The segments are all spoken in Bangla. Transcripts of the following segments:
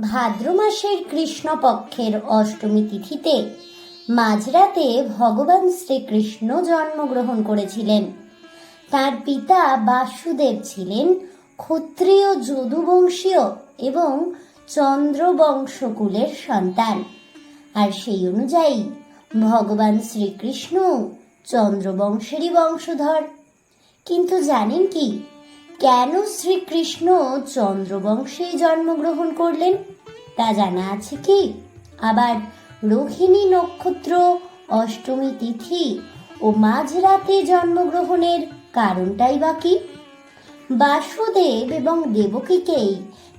ভাদ্র মাসের কৃষ্ণপক্ষের অষ্টমী তিথিতে মাঝরাতে ভগবান শ্রীকৃষ্ণ জন্মগ্রহণ করেছিলেন। তার পিতা বাসুদেব ছিলেন ক্ষত্রিয় যদুবংশীয় এবং চন্দ্রবংশকুলের সন্তান। আর সেই অনুযায়ী ভগবান শ্রীকৃষ্ণ চন্দ্রবংশেরই বংশধর। কিন্তু জানেন কি? কেন শ্রীকৃষ্ণ চন্দ্রবংশে জন্মগ্রহণ করলেন, তা জানা আছে কি? আবার রোহিণী নক্ষত্র, অষ্টমী তিথি ও মাঝরাতে জন্মগ্রহণের কারণটাই বা কি? বাসুদেব এবং দেবকীকেই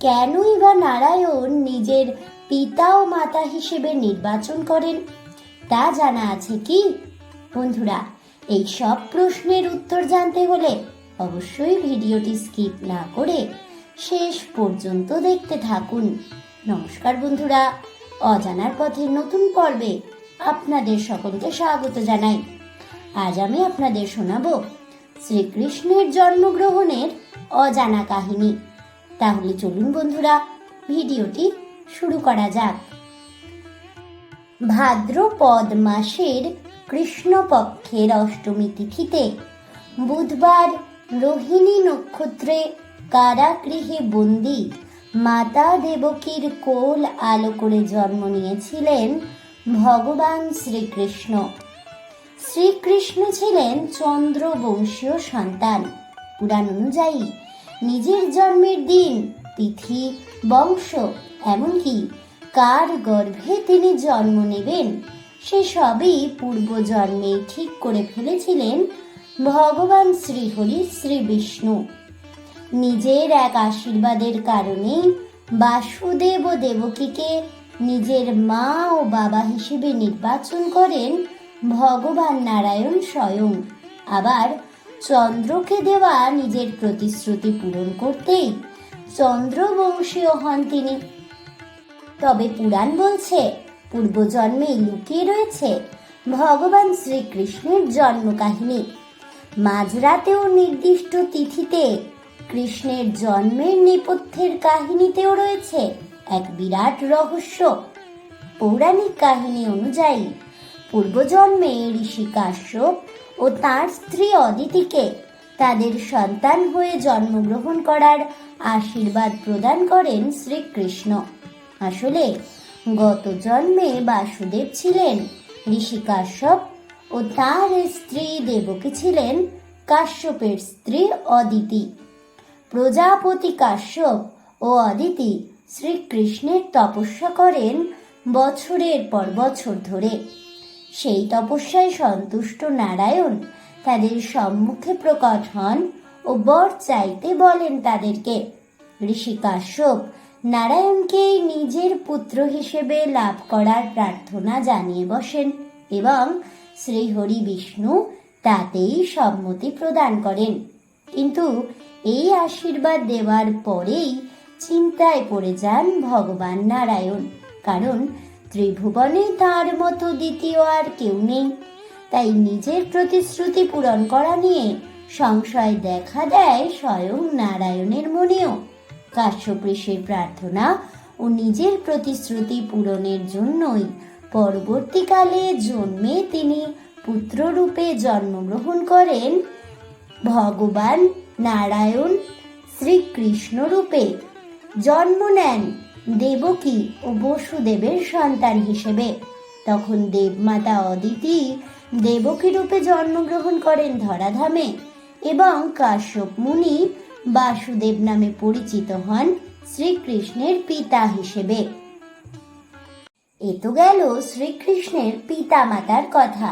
কেনই বা নারায়ণ নিজের পিতা ও মাতা হিসেবে নির্বাচন করেন, তা জানা আছে কি? বন্ধুরা, এই সব প্রশ্নের উত্তর জানতে হলে অবশ্যই ভিডিওটি স্কিপ না করে শেষ পর্যন্ত দেখতে থাকুন। নমস্কার বন্ধুরা, অজানার পথের নতুন পর্বে আপনাদের সকলকে স্বাগত জানাই। আজ আমি আপনাদের শোনাবো শ্রীকৃষ্ণের জন্মগ্রহণের অজানা কাহিনী। তাহলে চলুন বন্ধুরা, ভিডিওটি শুরু করা যাক। ভাদ্রপদ মাসের কৃষ্ণপক্ষের অষ্টমী তিথিতে বুধবার রোহিণী নক্ষত্রে কারাগৃহে বন্দি। মাতা দেবকীর কোল আলো করে জন্ম নিয়েছিলেন ভগবান শ্রীকৃষ্ণ। শ্রীকৃষ্ণ ছিলেন চন্দ্রবংশীয় সন্তান। পুরাণ অনুযায়ী নিজের জন্মের দিন, তিথি, বংশ, এমনকি কার গর্ভে তিনি জন্ম নেবেন, সে সবই পূর্বজন্মে ঠিক করে ফেলেছিলেন ভগবান শ্রীহরি শ্রী বিষ্ণু নিজের এক আশীর্বাদের কারণে বাসুদেব ও দেবকীকে নিজের মা ও বাবা হিসেবে নির্বাচন করেন ভগবান নারায়ণ স্বয়ং। আবার চন্দ্রকে দেওয়া নিজের প্রতিশ্রুতি পূরণ করতেই চন্দ্রবংশীয় হন তিনি। তবে পুরাণ বলছে পূর্বজন্মে লুকিয়ে রয়েছে ভগবান শ্রীকৃষ্ণের জন্ম কাহিনী মাঝরাতেও নির্দিষ্ট তিথিতে কৃষ্ণের জন্মের নেপথ্যের কাহিনীতেও রয়েছে এক বিরাট রহস্য। পৌরাণিক কাহিনী অনুযায়ী, পূর্বজন্মে ঋষি কাশ্যপ ও তার স্ত্রী অদিতিকে তাদের সন্তান হয়ে জন্মগ্রহণ করার আশীর্বাদ প্রদান করেন শ্রীকৃষ্ণ। আসলে গত জন্মে বাসুদেব ছিলেন ঋষি কাশ্যপ ও তার স্ত্রী দেবকী ছিলেন কাশ্যপের স্ত্রী অদিতি। প্রজাপতি কাশ্যপ ও অদিতি শ্রীকৃষ্ণের তপস্যা করেন বছরের পর বছর ধরে। সেই তপস্যায় সন্তুষ্ট নারায়ণ তাদের সম্মুখে প্রকট হন ও বর চাইতে বলেন তাদেরকে, ঋষি কাশ্যপ নারায়ণকে নিজের পুত্র হিসেবে লাভ করার প্রার্থনা জানিয়ে বসেন এবং শ্রীহরি বিষ্ণু তাতেই সম্মতি প্রদান করেন। কিন্তু এই আশীর্বাদ দেওয়ার পরেই চিন্তায় পড়ে যান ভগবান নারায়ণ, কারণ ত্রিভুবনে তার মতো দ্বিতীয় আর কেউ নেই। তাই নিজের প্রতিশ্রুতি পূরণ করা নিয়ে সংশয় দেখা দেয় স্বয়ং নারায়ণের মনেও। কাশ্যপ ঋষির প্রার্থনা ও নিজের প্রতিশ্রুতি পূরণের জন্যই পরবর্তীকালে জন্মে তিনি পুত্ররূপে জন্মগ্রহণ করেন। ভগবান নারায়ণ শ্রীকৃষ্ণ রূপে জন্ম নেন দেবকী ও বসুদেবের সন্তান হিসেবে। তখন দেবমাতা অদিতি দেবকী রূপে জন্মগ্রহণ করেন ধরাধামে এবং কাশ্যপ মুনি বাসুদেব নামে পরিচিত হন শ্রীকৃষ্ণের পিতা হিসেবে। এ তো গেল শ্রীকৃষ্ণের পিতা মাতার কথা।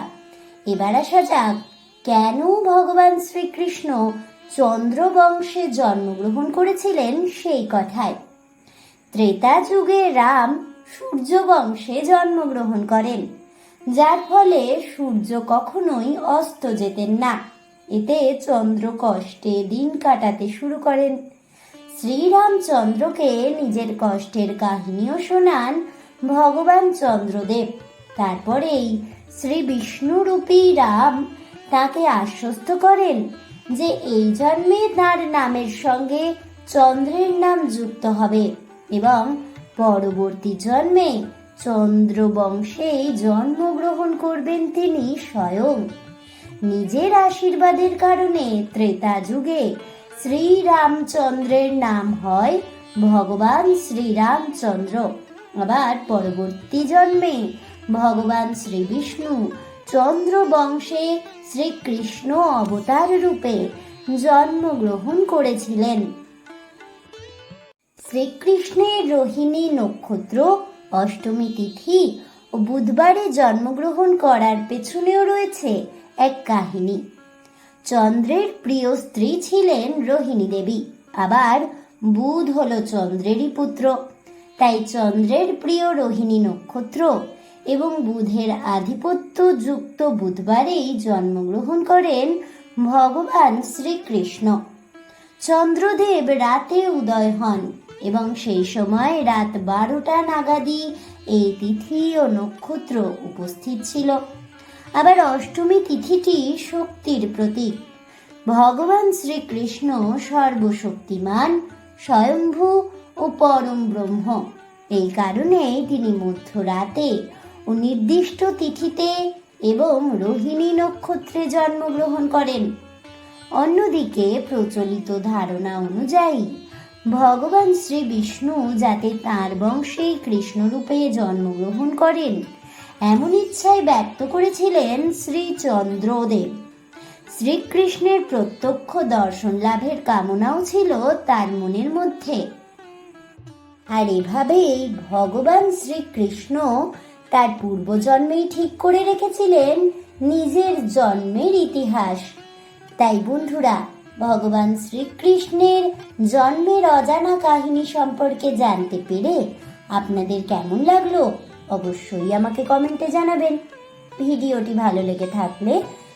এবার আসা যাক, কেন ভগবান শ্রীকৃষ্ণ চন্দ্রবংশে জন্মগ্রহণ করেছিলেন সেই কথায়? ত্রেতা যুগে রাম সূর্যবংশে জন্মগ্রহণ করেন, যার ফলে সূর্য কখনোই অস্ত যেতেন না। এতে চন্দ্র কষ্টে দিন কাটাতে শুরু করেন। শ্রীরামচন্দ্রকে নিজের কষ্টের কাহিনীও শোনান ভগবান চন্দ্রদেব। তারপরেই শ্রী বিষ্ণুরূপী রাম তাকে আশ্বস্ত করেন যে এই জন্মে তার নামের সঙ্গে চন্দ্রের নাম যুক্ত হবে এবং পরবর্তী জন্মে চন্দ্র চন্দ্রবংশে জন্মগ্রহণ করবেন তিনি স্বয়ং। নিজের আশীর্বাদের কারণে ত্রেতা যুগে শ্রীরামচন্দ্রের নাম হয় ভগবান শ্রীরামচন্দ্র। আবার পরবর্তী জন্মে ভগবান শ্রী বিষ্ণু চন্দ্র বংশে শ্রীকৃষ্ণ অবতার রূপে জন্মগ্রহণ করেছিলেন। শ্রীকৃষ্ণের রোহিণী নক্ষত্র অষ্টমী তিথি ও বুধবারে জন্মগ্রহণ করার পেছনেও রয়েছে এক কাহিনী। চন্দ্রের প্রিয় স্ত্রী ছিলেন রোহিণী দেবী, আবার বুধ হল চন্দ্রেরই পুত্র। তাই চন্দ্রের প্রিয় রোহিণী নক্ষত্র এবং বুধের আধিপত্য যুক্ত বুধবারেই জন্মগ্রহণ করেন ভগবান শ্রীকৃষ্ণ। চন্দ্রদেব রাতে উদয় হন এবং সেই সময় রাত বারোটা নাগাদি এই তিথি ও নক্ষত্র উপস্থিত ছিল। আবার অষ্টমী তিথিটি শক্তির প্রতীক। ভগবান শ্রীকৃষ্ণ সর্বশক্তিমান স্বয়ম্ভু ও পরম ব্রহ্ম। এই কারণে তিনি মধ্যরাতে ও নির্দিষ্ট তিথিতে এবং রোহিণী নক্ষত্রে জন্মগ্রহণ করেন। অন্যদিকে প্রচলিত ধারণা অনুযায়ী ভগবান শ্রী বিষ্ণু যাতে তাঁর বংশেই কৃষ্ণরূপে জন্মগ্রহণ করেন, এমন ইচ্ছায় ব্যক্ত করেছিলেন শ্রী চন্দ্রদেব। শ্রীকৃষ্ণের প্রত্যক্ষ দর্শন লাভের কামনাও ছিল তার মনের মধ্যে। আর এভাবেই ভগবান শ্রীকৃষ্ণ তার পূর্বজন্মেই ঠিক করে রেখেছিলেন নিজের জন্মের ইতিহাস। তাই বন্ধুরা, ভগবান শ্রীকৃষ্ণের জন্মের অজানা কাহিনী সম্পর্কে জানতে পেরে আপনাদের কেমন লাগল, অবশ্যই আমাকে কমেন্টে জানাবেন। ভিডিওটি ভালো লেগে থাকলে